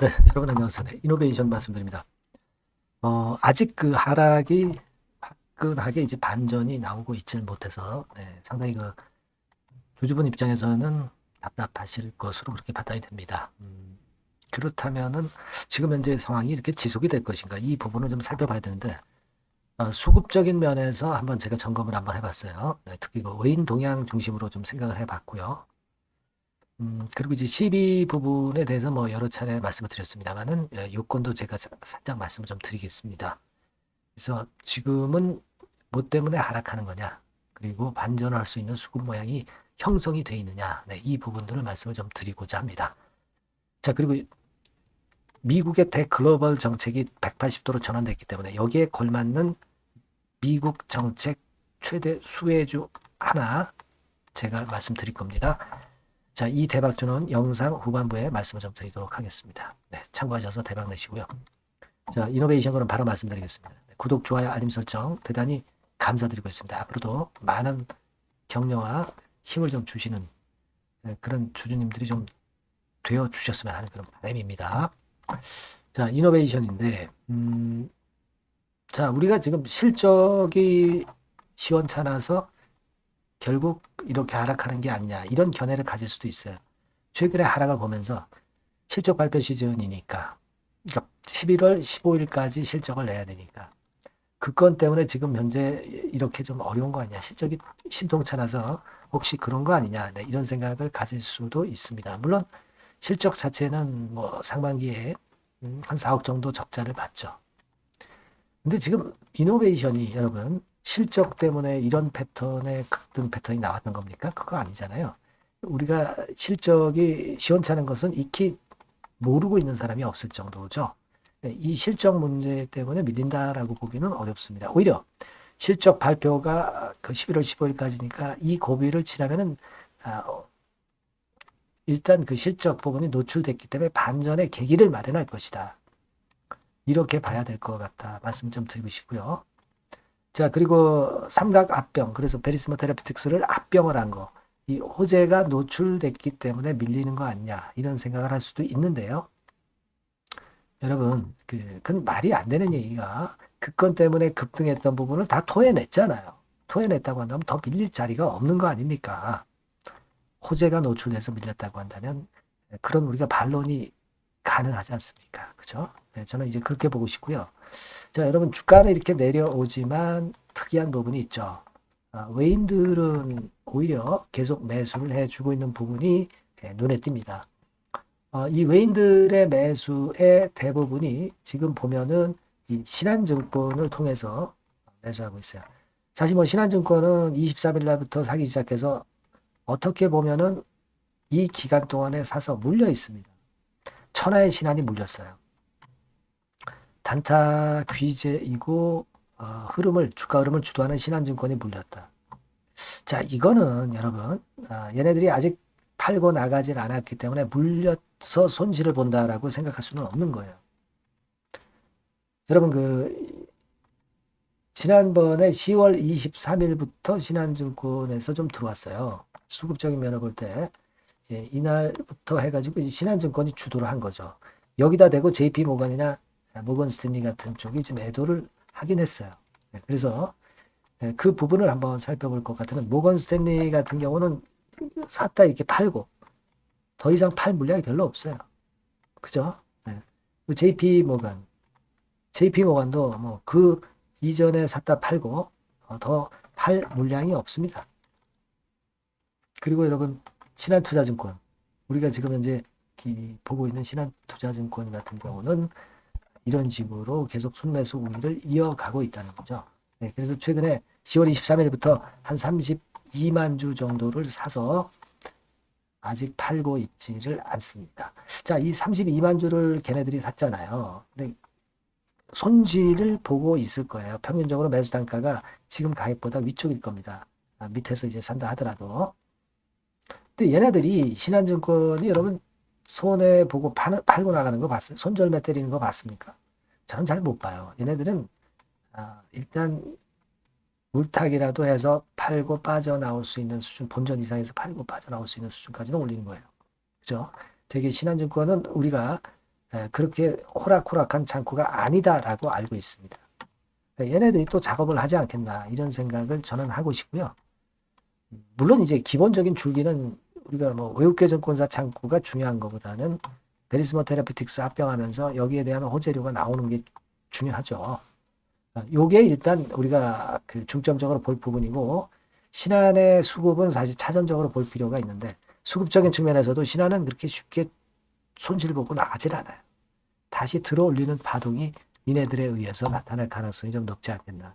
네, 여러분 안녕하세요. 네, 이노베이션 말씀드립니다. 어, 아직 그 하락이 화끈하게 이제 반전이 나오고 있지는 못해서 네, 상당히 그 주주분 입장에서는 답답하실 것으로 그렇게 판단이 됩니다. 음, 그렇다면은 지금 현재 상황이 이렇게 지속이 될 것인가 이 부분을 좀 살펴봐야 되는데 어, 수급적인 면에서 한번 제가 점검을 한번 해봤어요. 네, 특히 그 외인 동향 중심으로 좀 생각을 해봤고요. 음, 그리고 이제 12 부분에 대해서 뭐 여러 차례 말씀을 드렸습니다만은 예, 요건도 제가 사- 살짝 말씀을 좀 드리겠습니다. 그래서 지금은 뭐 때문에 하락하는 거냐, 그리고 반전을 할수 있는 수급 모양이 형성이 돼 있느냐, 네, 이 부분들을 말씀을 좀 드리고자 합니다. 자, 그리고 미국의 대글로벌 정책이 180도로 전환됐기 때문에 여기에 걸맞는 미국 정책 최대 수혜주 하나 제가 말씀드릴 겁니다. 자, 이 대박주는 영상 후반부에 말씀을 좀 드리도록 하겠습니다. 네, 참고하셔서 대박 내시고요. 자, 이노베이션 그럼 바로 말씀드리겠습니다. 네, 구독, 좋아요, 알림 설정 대단히 감사드리고 있습니다. 앞으로도 많은 격려와 힘을 좀 주시는 네, 그런 주주님들이 좀 되어 주셨으면 하는 그런 바람입니다. 자, 이노베이션인데, 음, 자, 우리가 지금 실적이 시원찮아서 결국 이렇게 하락하는 게 아니냐 이런 견해를 가질 수도 있어요. 최근에 하락을 보면서 실적 발표 시즌이니까 그러니까 11월 15일까지 실적을 내야 되니까 그 건 때문에 지금 현재 이렇게 좀 어려운 거 아니냐 실적이 신통찮아서 혹시 그런 거 아니냐 네, 이런 생각을 가질 수도 있습니다. 물론 실적 자체는 뭐 상반기에 음, 한 4억 정도 적자를 봤죠. 근데 지금 이노베이션이 여러분 실적 때문에 이런 패턴의 급등 패턴이 나왔던 겁니까? 그거 아니잖아요. 우리가 실적이 시원찮은 것은 익히 모르고 있는 사람이 없을 정도죠. 네, 이 실적 문제 때문에 밀린다라고 보기는 어렵습니다. 오히려 실적 발표가 그 11월 15일까지니까 이 고비를 지나면은 아, 어, 일단 그 실적 부분이 노출됐기 때문에 반전의 계기를 마련할 것이다. 이렇게 봐야 될 것 같다. 말씀 좀 드리고 싶고요. 자, 그리고 삼각 압병. 그래서 베리스모 테라피틱스를 압병을 한 거. 이 호재가 노출됐기 때문에 밀리는 거 아니냐. 이런 생각을 할 수도 있는데요. 여러분, 그, 그건 말이 안 되는 얘기가 그 건 때문에 급등했던 부분을 다 토해냈잖아요. 토해냈다고 한다면 더 밀릴 자리가 없는 거 아닙니까? 호재가 노출돼서 밀렸다고 한다면 그런 우리가 반론이 가능하지 않습니까? 그죠? 네, 저는 이제 그렇게 보고 싶고요. 자, 여러분 주가는 이렇게 내려오지만 특이한 부분이 있죠. 아, 외인들은 오히려 계속 매수를 해주고 있는 부분이 예, 눈에 띕니다. 어, 이 외인들의 매수의 대부분이 지금 보면은 이 신한증권을 통해서 매수하고 있어요. 사실 뭐 신한증권은 23일 날부터 사기 시작해서 어떻게 보면은 이 기간 동안에 사서 물려 있습니다. 천하의 신한이 물렸어요. 단타 귀재이고 어, 흐름을 주가 흐름을 주도하는 신한증권이 물렸다. 자, 이거는 여러분 아, 얘네들이 아직 팔고 나가질 않았기 때문에 물려서 손실을 본다라고 생각할 수는 없는 거예요. 여러분 그 지난번에 10월 23일부터 신한증권에서 좀 들어왔어요. 수급적인 면을 볼 때 예, 이날부터 해가지고 신한증권이 주도를 한 거죠. 여기다 대고 JP 모건이나 모건 스탠리 같은 쪽이 좀 애도를 하긴 했어요. 네, 그래서 네, 그 부분을 한번 살펴볼 것 같으면 모건 스탠리 같은 경우는 샀다 이렇게 팔고 더 이상 팔 물량이 별로 없어요. 그죠? 네. 그 JP 모건, JP 모건도 뭐 그 이전에 샀다 팔고 어, 더팔 물량이 없습니다. 그리고 여러분 신한투자증권 우리가 지금 현재 기- 보고 있는 신한투자증권 같은 경우는 이런 식으로 계속 순매수 우위를 이어가고 있다는 거죠. 네, 그래서 최근에 10월 23일부터 한 32만 주 정도를 사서 아직 팔고 있지를 않습니다. 자, 이 32만 주를 걔네들이 샀잖아요. 근데 손실을 보고 있을 거예요. 평균적으로 매수 단가가 지금 가격보다 위쪽일 겁니다. 아, 밑에서 이제 산다 하더라도. 근데 얘네들이 신한증권이 여러분 손해 보고 파, 팔고 나가는 거 봤어요? 손절매 때리는 거 봤습니까? 저는 잘 못 봐요. 얘네들은 아, 일단 물타기라도 해서 팔고 빠져나올 수 있는 수준, 본전 이상에서 팔고 빠져나올 수 있는 수준까지는 올리는 거예요. 그죠? 되게 신한증권은 우리가 에, 그렇게 호락호락한 창구가 아니다라고 알고 있습니다. 에, 얘네들이 또 작업을 하지 않겠나 이런 생각을 저는 하고 싶고요. 물론 이제 기본적인 줄기는 우리가 뭐 외국계 정권사 창구가 중요한 것보다는 베리스모 테라피틱스 합병하면서 여기에 대한 호재료가 나오는 게 중요하죠. 아, 요게 일단 우리가 그 중점적으로 볼 부분이고 신한의 수급은 사실 차선적으로 볼 필요가 있는데 수급적인 측면에서도 신한은 그렇게 쉽게 손실 보고 나가질 않아요. 다시 들어올리는 파동이 이네들에 의해서 나타날 가능성이 좀 높지 않겠나.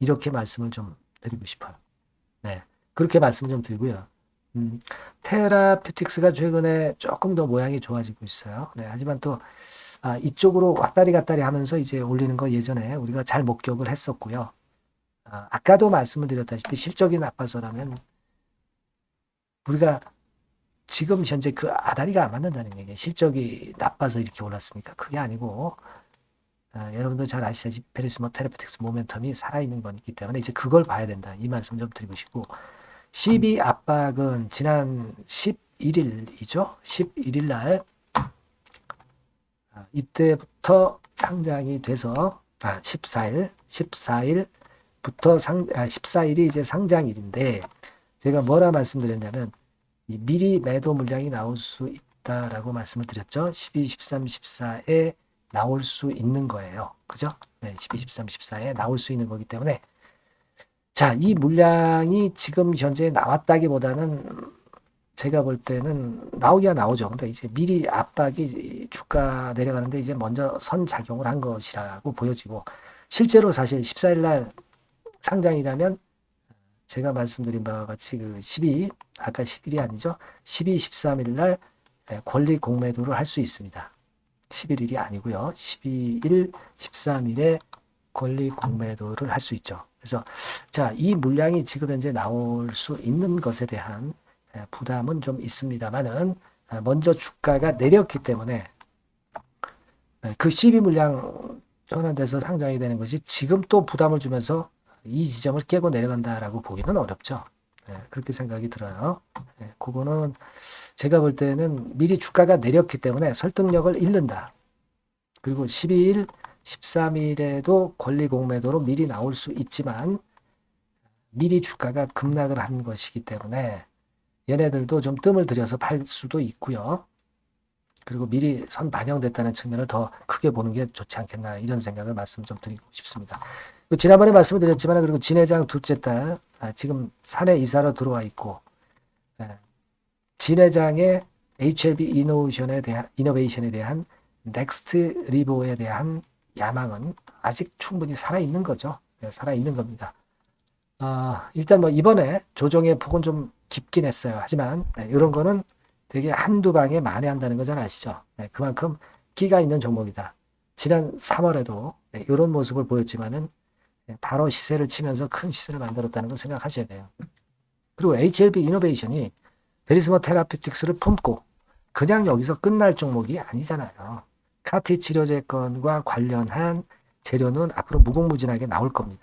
이렇게 말씀을 좀 드리고 싶어요. 네. 그렇게 말씀 좀 드리고요. 음, 테라퓨틱스가 최근에 조금 더 모양이 좋아지고 있어요. 네, 하지만 또 아, 이쪽으로 왔다리 갔다리 하면서 이제 올리는 거 예전에 우리가 잘 목격을 했었고요. 아, 아까도 말씀을 드렸다시피 실적이 나빠서라면 우리가 지금 현재 그 아다리가 안 맞는다는 얘기예요. 실적이 나빠서 이렇게 올랐습니까? 그게 아니고 아, 여러분도 잘 아시다시피 페리스모 테라피틱스 모멘텀이 살아있는 거기 때문에 이제 그걸 봐야 된다. 이 말씀 좀 드리고 싶고 12 압박은 지난 11일이죠. 11일 날 아, 이때부터 상장이 돼서 아 14일 14일부터 상 아, 14일이 이제 상장일인데 제가 뭐라 말씀드렸냐면 이 미리 매도 물량이 나올 수 있다라고 말씀을 드렸죠. 12, 13, 14에 나올 수 있는 거예요. 그죠? 네, 12, 13, 14에 나올 수 있는 거기 때문에 자, 이 물량이 지금 현재 나왔다기보다는 제가 볼 때는 나오기야 나오죠. 근데 이제 미리 압박이 주가 내려가는데 이제 먼저 선 작용을 한 것이라고 보여지고 실제로 사실 14일 날 상장이라면 제가 말씀드린 바와 같이 그 12, 아까 10일이 아니죠. 12, 13일 날 예, 권리 공매도를 할 수 있습니다. 11일이 아니고요. 12일, 13일에 권리 공매도를 할 수 있죠. 그래서 자, 이 물량이 지금 현재 나올 수 있는 것에 대한 예, 부담은 좀 있습니다만은 아, 먼저 주가가 내렸기 때문에 예, 그12 물량 전환돼서 상장이 되는 것이 지금 또 부담을 주면서 이 지점을 깨고 내려간다라고 보기는 어렵죠. 예, 그렇게 생각이 들어요. 예, 그거는 제가 볼 때는 미리 주가가 내렸기 때문에 설득력을 잃는다. 그리고 12일, 13일에도 권리 공매도로 미리 나올 수 있지만 미리 주가가 급락을 한 것이기 때문에 얘네들도 좀 뜸을 들여서 팔 수도 있고요. 그리고 미리 선 반영됐다는 측면을 더 크게 보는 게 좋지 않겠나 이런 생각을 말씀 좀 드리고 싶습니다. 그 지난번에 말씀을 드렸지만 그리고 진회장 둘째 딸 아, 지금 산에 이사로 들어와 있고 예, 진회장의 HLB 이노베이션에 대한 이노베이션에 대한 넥스트 리보에 대한 야망은 아직 충분히 살아 있는 거죠. 예, 살아 있는 겁니다. 아, 일단 뭐 이번에 조정의 폭은 좀 깊긴 했어요. 하지만 네, 이런 거는 되게 한두 방에 만회한다는 거 잘 아시죠? 네, 그만큼 끼가 있는 종목이다. 지난 3월에도 네, 이런 모습을 보였지만은 네, 바로 시세를 치면서 큰 시세를 만들었다는 걸 생각하셔야 돼요. 그리고 HLB 이노베이션이 베리스모 테라피틱스를 품고 그냥 여기서 끝날 종목이 아니잖아요. 카티 치료제 건과 관련한 재료는 앞으로 무궁무진하게 나올 겁니다.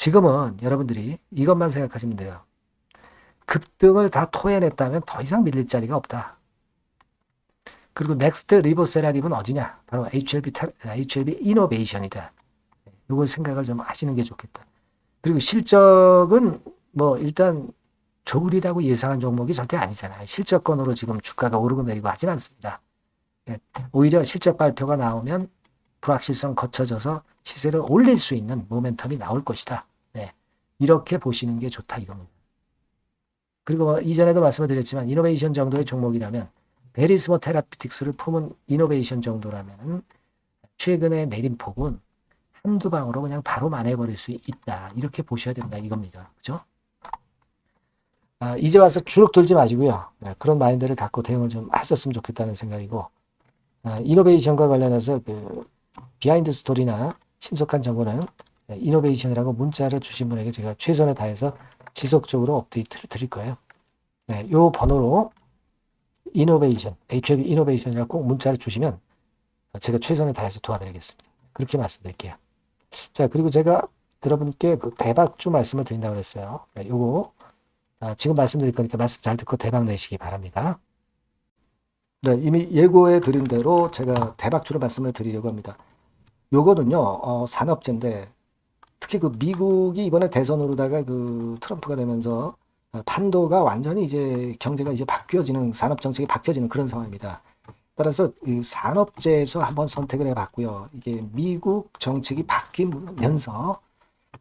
지금은 여러분들이 이것만 생각하시면 돼요. 급등을 다 토해냈다면 더 이상 밀릴 자리가 없다. 그리고 넥스트 리보세라립은 어디냐? 바로 HLB, HLB 이노베이션이다. 이걸 생각을 좀 하시는 게 좋겠다. 그리고 실적은 뭐 일단 좋으리라고 예상한 종목이 절대 아니잖아요. 실적건으로 지금 주가가 오르고 내리고 하진 않습니다. 예, 오히려 실적 발표가 나오면 불확실성 거쳐져서 시세를 올릴 수 있는 모멘텀이 나올 것이다. 네. 이렇게 보시는 게 좋다 이겁니다. 그리고 뭐 이전에도 말씀을 드렸지만 이노베이션 정도의 종목이라면 베리스모 테라피틱스를 품은 이노베이션 정도라면 최근의 내림폭은 한두 방으로 그냥 바로 만회해버릴 수 있다. 이렇게 보셔야 된다 이겁니다. 그죠? 아, 이제 와서 주눅 들지 마시고요. 네, 그런 마인드를 갖고 대응을 좀 하셨으면 좋겠다는 생각이고 아, 이노베이션과 관련해서 그 비하인드 스토리나 신속한 정보는 네, 이노베이션이라고 문자를 주신 분에게 제가 최선을 다해서 지속적으로 업데이트를 드릴 거예요. 네, 요 번호로 이노베이션, HB 이노베이션이라고 꼭 문자를 주시면 제가 최선을 다해서 도와드리겠습니다. 그렇게 말씀드릴게요. 자, 그리고 제가 여러분께 그 대박주 말씀을 드린다고 그랬어요. 네, 요거 아, 지금 말씀드릴 거니까 말씀 잘 듣고 대박 내시기 바랍니다. 네, 이미 예고해 드린 대로 제가 대박주로 말씀을 드리려고 합니다. 요거는요, 어, 산업재인데, 특히 그 미국이 이번에 대선으로다가 그 트럼프가 되면서 어, 판도가 완전히 이제 경제가 이제 바뀌어지는, 산업 정책이 바뀌어지는 그런 상황입니다. 따라서 이 산업재에서 한번 선택을 해봤고요. 이게 미국 정책이 바뀌면서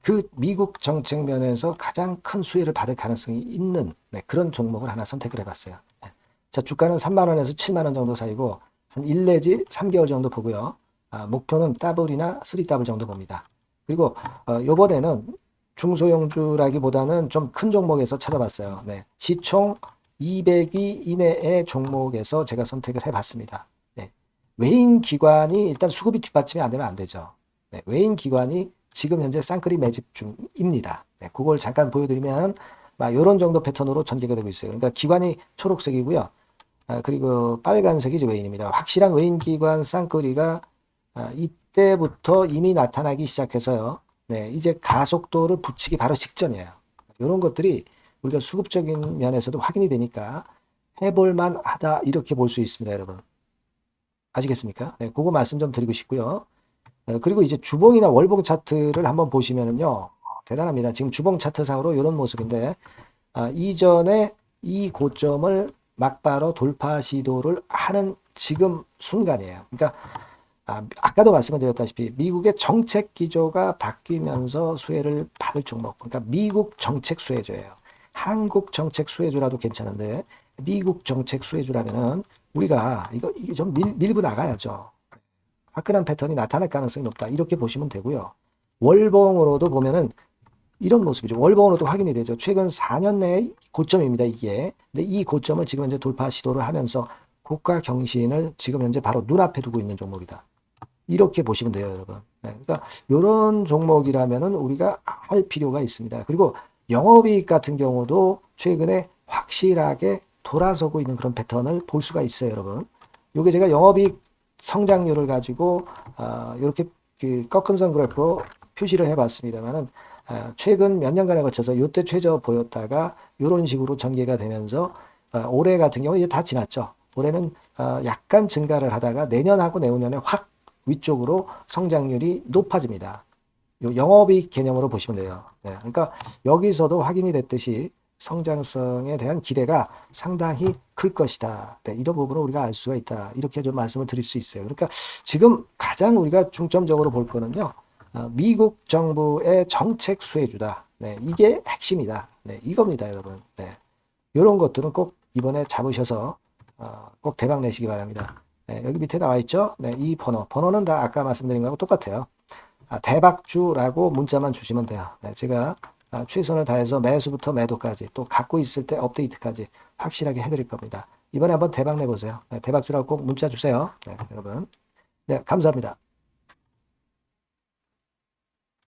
그 미국 정책 면에서 가장 큰 수혜를 받을 가능성이 있는 네, 그런 종목을 하나 선택을 해봤어요. 네. 자, 주가는 3만 원에서 7만 원 정도 사이고 한 1 내지 3개월 정도 보고요. 아, 목표는 더블이나 3 더블 정도 봅니다. 그리고 어, 요번에는 중소형주라기보다는 좀 큰 종목에서 찾아봤어요. 네. 시총 200위 이내의 종목에서 제가 선택을 해봤습니다. 네. 외인 기관이 일단 수급이 뒷받침이 안 되면 안 되죠. 네. 외인 기관이 지금 현재 쌍끌이 매집 중입니다. 네. 그걸 잠깐 보여드리면 막 이런 정도 패턴으로 전개가 되고 있어요. 그러니까 기관이 초록색이고요. 아, 그리고 빨간색이 외인입니다. 확실한 외인 기관 쌍끌이가 아, 이 때부터 이미 나타나기 시작해서요. 네, 이제 가속도를 붙이기 바로 직전이에요. 이런 것들이 우리가 수급적인 면에서도 확인이 되니까 해볼만 하다 이렇게 볼 수 있습니다, 여러분. 아시겠습니까? 네, 그거 말씀 좀 드리고 싶고요. 어, 그리고 이제 주봉이나 월봉 차트를 한번 보시면은요, 어, 대단합니다. 지금 주봉 차트상으로 이런 모습인데, 아, 이전에 이 고점을 막바로 돌파 시도를 하는 지금 순간이에요. 그러니까 아, 아까도 말씀을 드렸다시피 미국의 정책 기조가 바뀌면서 수혜를 받을 종목. 그러니까 미국 정책 수혜주예요. 한국 정책 수혜주라도 괜찮은데 미국 정책 수혜주라면은 우리가 이거 이게 좀 밀, 밀고 나가야죠. 화끈한 패턴이 나타날 가능성이 높다. 이렇게 보시면 되고요. 월봉으로도 보면은 이런 모습이죠. 월봉으로도 확인이 되죠. 최근 4년 내의 고점입니다. 이게. 근데 이 고점을 지금 현재 돌파 시도를 하면서 고가 경신을 지금 현재 바로 눈앞에 두고 있는 종목이다. 이렇게 보시면 돼요, 여러분. 네, 그러니까 이런 종목이라면은 우리가 할 필요가 있습니다. 그리고 영업이익 같은 경우도 최근에 확실하게 돌아서고 있는 그런 패턴을 볼 수가 있어요, 여러분. 요게 제가 영업이익 성장률을 가지고 어, 이렇게 그 꺾은 선 그래프로 표시를 해봤습니다만은 어, 최근 몇 년간에 거쳐서 이때 최저 보였다가 이런 식으로 전개가 되면서 어, 올해 같은 경우 이제 다 지났죠. 올해는 어, 약간 증가를 하다가 내년하고 내후년에 확 위쪽으로 성장률이 높아집니다. 요 영업이익 개념으로 보시면 돼요. 네, 그러니까 여기서도 확인이 됐듯이 성장성에 대한 기대가 상당히 클 것이다. 네, 이런 부분을 우리가 알 수가 있다. 이렇게 좀 말씀을 드릴 수 있어요. 그러니까 지금 가장 우리가 중점적으로 볼 거는요. 어, 미국 정부의 정책 수혜주다. 네, 이게 핵심이다. 네, 이겁니다, 여러분. 네, 이런 것들은 꼭 이번에 잡으셔서 어, 꼭 대박 내시기 바랍니다. 네, 여기 밑에 나와 있죠? 네, 이 번호. 번호는 다 아까 말씀드린 거하고 똑같아요. 아, 대박주라고 문자만 주시면 돼요. 네, 제가 아, 최선을 다해서 매수부터 매도까지 또 갖고 있을 때 업데이트까지 확실하게 해드릴 겁니다. 이번에 한번 대박 내보세요. 네, 대박주라고 꼭 문자 주세요. 네, 여러분. 네, 감사합니다.